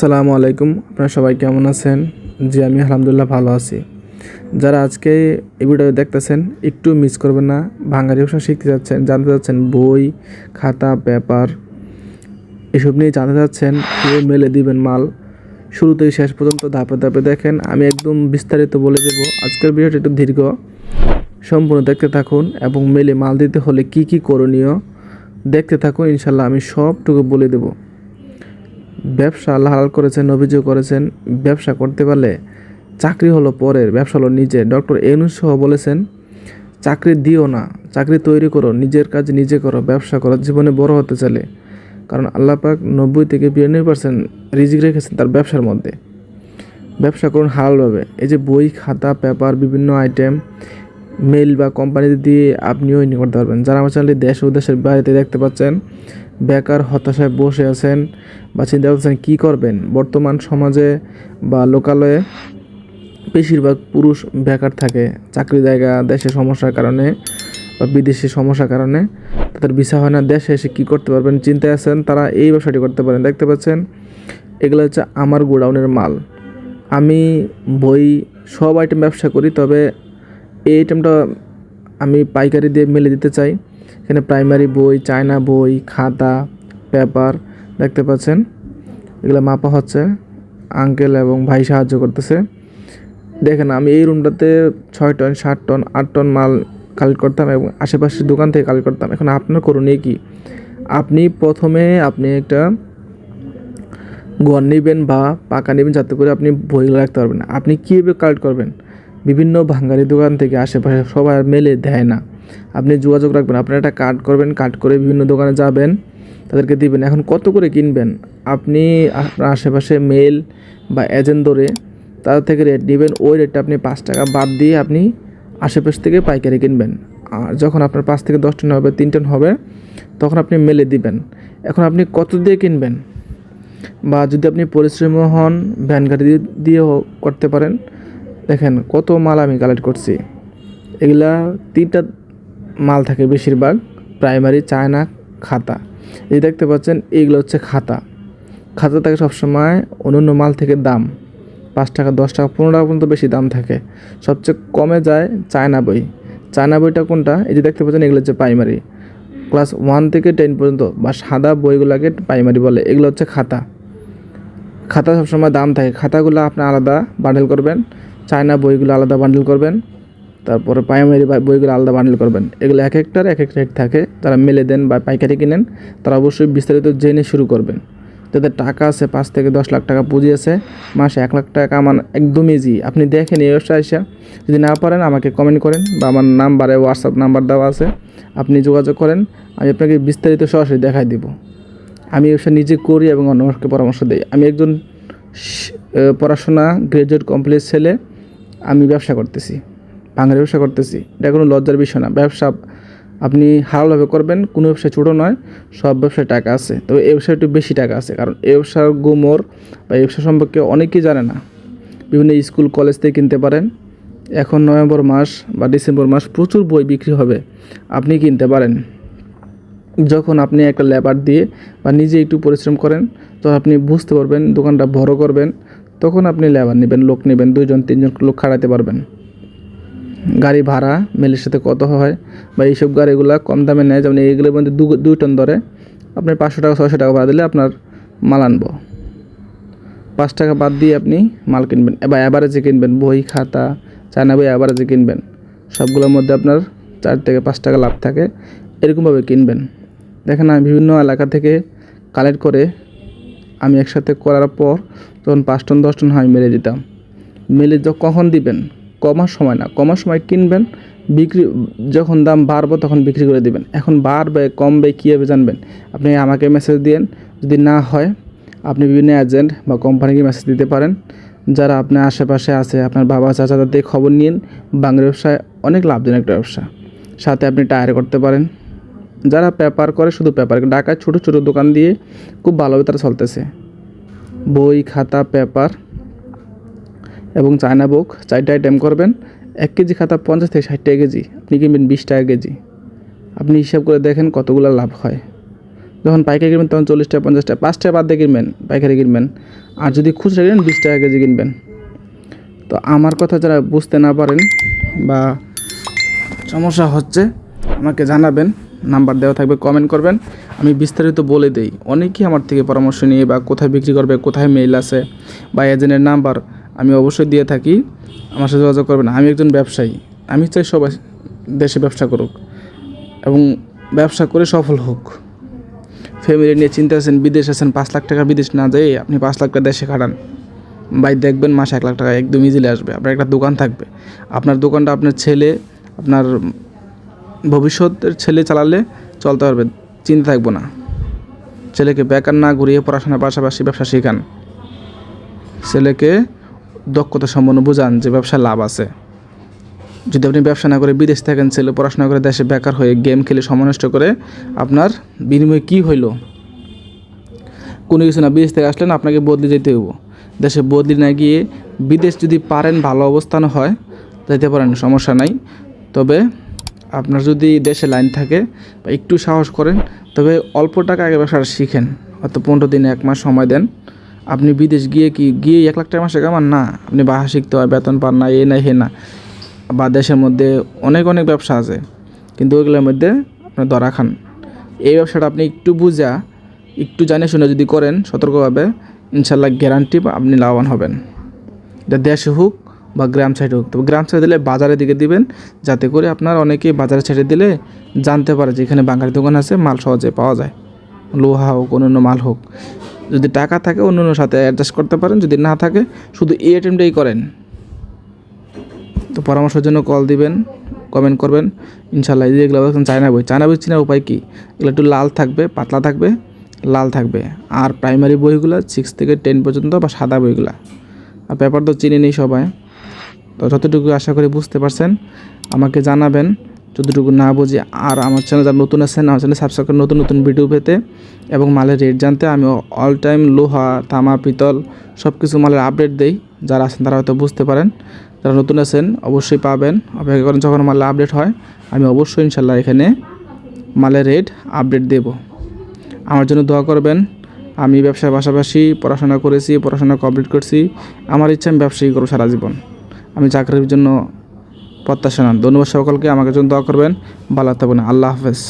আসসালামু আলাইকুম। আপনারা সবাই কেমন আছেন? জি, আমি আলহামদুলিল্লাহ ভালো আছি। যারা আজকে এই ভিডিও দেখতেছেন, একটু মিস করবেন না। বাঙালি ভাষা শিখতে যাচ্ছেন, জানতে যাচ্ছেন, বই, খাতা, পেপার, এসব নিয়ে জানতে যাচ্ছেন কে মেলে দিবেন মাল। শুরু থেকে শেষ পর্যন্ত ধাপে ধাপে দেখেন, আমি একদম বিস্তারিত বলে দেব। আজকের ভিডিওটা একটু দীর্ঘ। সম্পূর্ণ দেখতে থাকুন এবং মেলে মাল দিতে হলে কি কি করণীয় দেখতে থাকুন ইনশাল্লাহ আমি সবটুকু বলে দেবো। ব্যবসা আল্লাহ হালাল করেছেন অভিযোগ করেছেন, ব্যবসা করতে পারলে চাকরি হলো পরের, ব্যবসা হলো নিজের। ডক্টর এনুস সহ বলেছেন, চাকরি দিও না, চাকরি তৈরি করো, নিজের কাজ নিজে করো, ব্যবসা করো, জীবনে বড় হতে চাইলে। কারণ আল্লাহ পাক নব্বই থেকে বিরানব্বই পার্সেন্ট রিজিক রেখেছেন তার ব্যবসার মধ্যে। ব্যবসা করুন হালালভাবে। এই যে বই, খাতা, পেপার, বিভিন্ন আইটেম মেল বা কোম্পানিতে দিয়ে আপনিও ইনকাম করতে পারবেন। যারা আমার চ্যানেলে দেশ ও দেশের বাইরেতে দেখতে পাচ্ছেন, বেকার, হতাশায় বসে আছেন বা চিন্তা করছেন কী করবেন, বর্তমান সমাজে বা লোকালয়ে বেশিরভাগ পুরুষ বেকার থাকে। চাকরি জায়গা, দেশে সমস্যার কারণে বা বিদেশি সমস্যার কারণে তাদের ভিসা হয় না। দেশে এসে কী করতে পারবেন, চিন্তায় আছেন, তারা এই ব্যবসাটি করতে পারেন। দেখতে পাচ্ছেন, এগুলো হচ্ছে আমার গোডাউনের মাল। আমি বই, সব আইটেম ব্যবসা করি, তবে এই আইটেমটা আমি পাইকারি দিয়ে মেলে দিতে চাই। এখানে প্রাইমারি বই, চায়না বই, খাতা পেপার দেখতে পাচ্ছেন। এগুলো মাপা হচ্ছে। আঙ্কেল এবং ভাই সাহায্য করতেছে। দেখেন, আমি এই রুমটাতে ছয় টন, সাত টন, আট টন মাল কালেক্ট করতাম এবং আশেপাশের দোকান থেকে কালেক্ট করতাম। এখন আপনার করণীয় কি? আপনি প্রথমে আপনি একটা গড় নেবেন বা পাকা নেবেন, যাতে করে আপনি বইগুলো রাখতে পারবেন। আপনি কীভাবে কালেক্ট করবেন? বিভিন্ন ভাঙ্গারি দোকান থেকে আশেপাশে সবাই মেলে দেয় না। আপনি যোগাযোগ রাখবেন, আপনার একটা কার্ড করবেন কার্ড করে বিভিন্ন দোকানে যাবেন, তাদেরকে দিবেন। এখন কত করে কিনবেন? আপনি আপনার আশেপাশে মেল বা এজেন্ট ধরে তাদের থেকে রেট নেবেন, ওই রেটটা আপনি পাঁচ টাকা বাদ দিয়ে আপনি আশেপাশ থেকে পাইকারি কিনবেন। আর যখন আপনার পাঁচ থেকে দশ টন হবে, তিন টন হবে, তখন আপনি মেলে দিবেন। এখন আপনি কত দিয়ে কিনবেন? বা যদি আপনি পরিশ্রমী হন ভ্যান গাড়ি দিয়ে- করতে পারেন দেখেন, কত মাল আমি কালেক্ট করছি। এগুলা তিনটা মাল থাকে বেশিরভাগ প্রাইমারি চায়না খাতা। এই দেখতে পাচ্ছেন এইগুলো হচ্ছে খাতা। খাতা থাকে সবসময় অন্য অন্য মাল থেকে দাম। পাঁচ টাকা, দশ টাকা, পনেরো টাকা পর্যন্ত বেশি দাম থাকে। সবচেয়ে কমে যায় চায়না বই। চায়না বইটা কোনটা? এই যে দেখতে পাচ্ছেন, এগুলো হচ্ছে প্রাইমারি ক্লাস ওয়ান থেকে টেন পর্যন্ত, বা সাদা বইগুলোকে প্রাইমারি বলে। এগুলো হচ্ছে খাতা। খাতা সবসময় দাম থাকে। খাতাগুলো আপনি আলাদা বান্ডেল করবেন। চায়না বইগুলো আলাদা বান্ডেল করবেন, তারপরে প্রাইমারি বইগুলো আলাদা বান্ডেল করবেন। এগুলো এক একটার এক এক রেট থাকে, তারা মেলে দেন বা পাইকারি কিনেন, তারা অবশ্যই বিস্তারিত জেনে শুরু করবেন। যাদের টাকা আছে, পাঁচ থেকে দশ লাখ টাকা পুঁজি আছে, মাসে এক লাখ টাকা আমার একদম ইজি আপনি দেখেন এই ব্যবসা এসে, যদি না পারেন আমাকে কমেন্ট করেন বা আমার নাম্বারে হোয়াটসঅ্যাপ নাম্বার দেওয়া আছে, আপনি যোগাযোগ করেন, আমি আপনাকে বিস্তারিত সরাসরি দেখাই দিব। আমি ব্যবসা নিজে করি এবং অন্যকে পরামর্শ দিই। আমি একজন পড়াশোনা গ্রাজুয়েট কমপ্লিট ছেলে আমি ব্যবসা করতেছি, বাঙালি ব্যবসা করতেছি। এটা কোনো লজ্জার বিষয় না। ব্যবসা আপনি হালালভাবে করবেন, কোনো ব্যবসায় ছোটো নয়, সব ব্যবসায় টাকা আছে। তবে এই ব্যবসায় একটু বেশি টাকা আছে, কারণ এই ব্যবসার গুমর বা এই ব্যবসা সম্পর্কে অনেকেই জানে না। বিভিন্ন স্কুল, কলেজ থেকে কিনতে পারেন। এখন নভেম্বর মাস বা ডিসেম্বর মাস প্রচুর বই বিক্রি হবে, আপনি কিনতে পারেন। যখন আপনি একটা লেবার দিয়ে বা নিজে একটু পরিশ্রম করেন, তখন আপনি বুঝতে পারবেন, দোকানটা বড় করবেন তখন আপনি লেবার নেবেন, লোক নেবেন দুজন তিনজন লোক খাড়াতে পারবেন। গাড়ি ভাড়া, মেলের সাথে কত হয়, বা এইসব গাড়িগুলো কম দামে নেয়, যেমন এইগুলোর মধ্যে দু দুই টন ধরে, আপনি পাঁচশো টাকা ছশো টাকা ভাড়া দিলে আপনার মাল আনব। পাঁচ টাকা বাদ দিয়ে আপনি মাল কিনবেন এবার অ্যাভারেজে কিনবেন, বই, খাতা, চায়না বই অ্যাভারেজে কিনবেন। সবগুলোর মধ্যে আপনার চার থেকে পাঁচ টাকা লাভ থাকে, এরকমভাবে কিনবেন। দেখেন আমি বিভিন্ন এলাকা থেকে কালেক্ট করে আমি একসাথে করার পর যখন পাঁচ টন, দশ টন হয় মেরে দিতাম। মেলে কখন দিবেন? কমার সময় না। কমার সময় কিনবেন, বিক্রি, যখন দাম বাড়বো তখন বিক্রি করে দিবেন। এখন বাড়বে, কমবে, কীভাবে জানবেন? আপনি আমাকে মেসেজ দিন যদি না হয়, আপনি বিভিন্ন এজেন্ট বা কোম্পানিকে মেসেজ দিতে পারেন। যারা আপনার আশেপাশে আছে, আপনার বাবা, চাচা তাদের খবর নিন বাংলা ব্যবসায় অনেক লাভজনক একটা ব্যবসা। সাথে আপনি টায়ার করতে পারেন। যারা পেপার করে শুধু পেপার, ঢাকায় ছোটো ছোটো দোকান দিয়ে খুব ভালোভাবে তারা চলতেছে। বই, খাতা, পেপার এবং চায়না বুক, চারটা আইটেম করবেন, এক কেজি খাতা পঞ্চাশ থেকে ষাট টাকা কেজি, আপনি কিনবেন বিশ টাকা কেজি। আপনি হিসাব করে দেখেন কতগুলো লাভ হয়। যখন পাইকারি কিনবেন তখন চল্লিশ টাকা, পঞ্চাশ টাকা, পাঁচ টাকা বাদ দিয়ে কিনবেন, পাইকারি কিনবেন। আর যদি খুচরা কিনেন, বিশ টাকা কেজি কিনবেন। তো আমার কথা যারা বুঝতে না পারেন বা সমস্যা হচ্ছে, আমাকে জানাবেন। নাম্বার দেওয়া থাকবে কমেন্ট করবেন। আমি বিস্তারিত বলে দেই, অনেকেই আমার থেকে পরামর্শ নিয়ে বা কোথায় বিক্রি করবে, কোথায় মেইল আছে বা এজেন্টের নাম্বার আমি অবশ্যই দিয়ে থাকি, আমার সাথে যোগাযোগ করবেন। আমি একজন ব্যবসায়ী, আমি চাই সবাই দেশে ব্যবসা করুক এবং ব্যবসা করে সফল হোক। ফ্যামিলি নিয়ে চিন্তা আছেন, বিদেশ আছেন, পাঁচ লাখ টাকা বিদেশ না যেয়ে আপনি পাঁচ লাখ টাকা দেশে খাটান। ভাই, দেখবেন মাসে এক লাখ টাকা একদম ইজিলি আসবে। আপনার একটা দোকান থাকবে। আপনার দোকানটা আপনার ছেলে, আপনার ভবিষ্যতের ছেলে চালালে চলতে পারবে চিন্তা থাকব না। ছেলেকে বেকার না ঘুরিয়ে পড়াশোনার পাশাপাশি ব্যবসা শেখান। ছেলেকে দক্ষতা সম্পন্ন বোঝান যে ব্যবসায় লাভ আছে। যদি আপনি ব্যবসা না করে বিদেশ থাকেন, ছেলে পড়াশোনা করে দেশে বেকার হয়ে গেম খেলে সময় নষ্ট করে আপনার বিনিময়ে কী হইল? কোনো কিছু না, বিদেশ থেকে আসলেন আপনাকে বদলি যেতে হইব। দেশে বদলি না গিয়ে বিদেশ যদি পারেন ভালো অবস্থান হয় যেতে পারেন, সমস্যা নাই। তবে আপনার যদি দেশে লাইন থাকে বা একটু সাহস করেন, তবে অল্প টাকা আগে ব্যবসাটা শিখেন হয়তো পনেরো দিন এক মাস সময় দেন। আপনি বিদেশ গিয়ে কি গিয়ে এক লাখ টাকা মাসে কামান? না, আপনি ভাষা শিখতে হয়, বেতন পান না, এ না হে না। বা দেশের মধ্যে অনেক অনেক ব্যবসা আছে, কিন্তু ওইগুলোর মধ্যে আপনি ধরা খান। এই ব্যবসাটা আপনি একটু বুঝা, একটু জানে শুনে যদি করেন সতর্কভাবে, ইনশাল্লাহ গ্যারান্টি আপনি লাভবান হবেন। এটা দেশে হোক বা গ্রাম সাইডে হোক। তবে গ্রাম সাইডে দিলে বাজারের দিকে দিবেন, যাতে করে আপনার অনেকেই বাজারে ছেড়ে দিলে জানতে পারে যে এখানে বাঙালি দোকান আছে, মাল সহজে পাওয়া যায়। লোহা হোক অন্য মাল হোক। যদি টাকা থাকে অন্য অন্য সাথে অ্যাডজাস্ট করতে পারেন। যদি না থাকে, শুধু এই আইটেমটাই করেন। তো পরামর্শের জন্য কল দিবেন কমেন্ট করবেন। ইনশাল্লাহ এই এগুলো এখন চায়না বই। চায়না বই চেনার উপায় কী? এগুলো একটু লাল থাকবে, পাতলা থাকবে, লাল থাকবে। আর প্রাইমারি বইগুলো সিক্স থেকে টেন পর্যন্ত বা সাদা বইগুলা। আর পেপার তো চিনি নেই সবাই। তো যতটুকু আশা করি বুঝতে পারছেন, আমাকে জানাবেন। যতটুকু না বুঝি আর আমার চ্যানেল যারা নতুন আছেন, আমার চ্যানেল সাবস্ক্রাইব করে নতুন নতুন ভিডিও পেতে এবং মালের রেট জানতে আমি অল টাইম লোহা, তামা, পিতল সব কিছু মালের আপডেট দেই। যারা আছেন তারা হয়তো বুঝতে পারেন। যারা নতুন আছেন, অবশ্যই পাবেন। অপেক্ষা করেন যখন মালের আপডেট হয়, আমি অবশ্যই ইনশাল্লাহ এখানে মালের রেট আপডেট দেব। আমার জন্য দোয়া করবেন। আমি ব্যবসার পাশাপাশি পড়াশোনা করেছি, পড়াশোনা কমপ্লিট করছি। আমার ইচ্ছা আমি ব্যবসায়ী করব সারা জীবন। আমি চাকরির জন্য প্রত্যাশা না ধন্যবাদ সকলকে। আমাকে জন্য দোয়া করবেন, ভালো থাকবেন। আল্লাহ হাফেজ।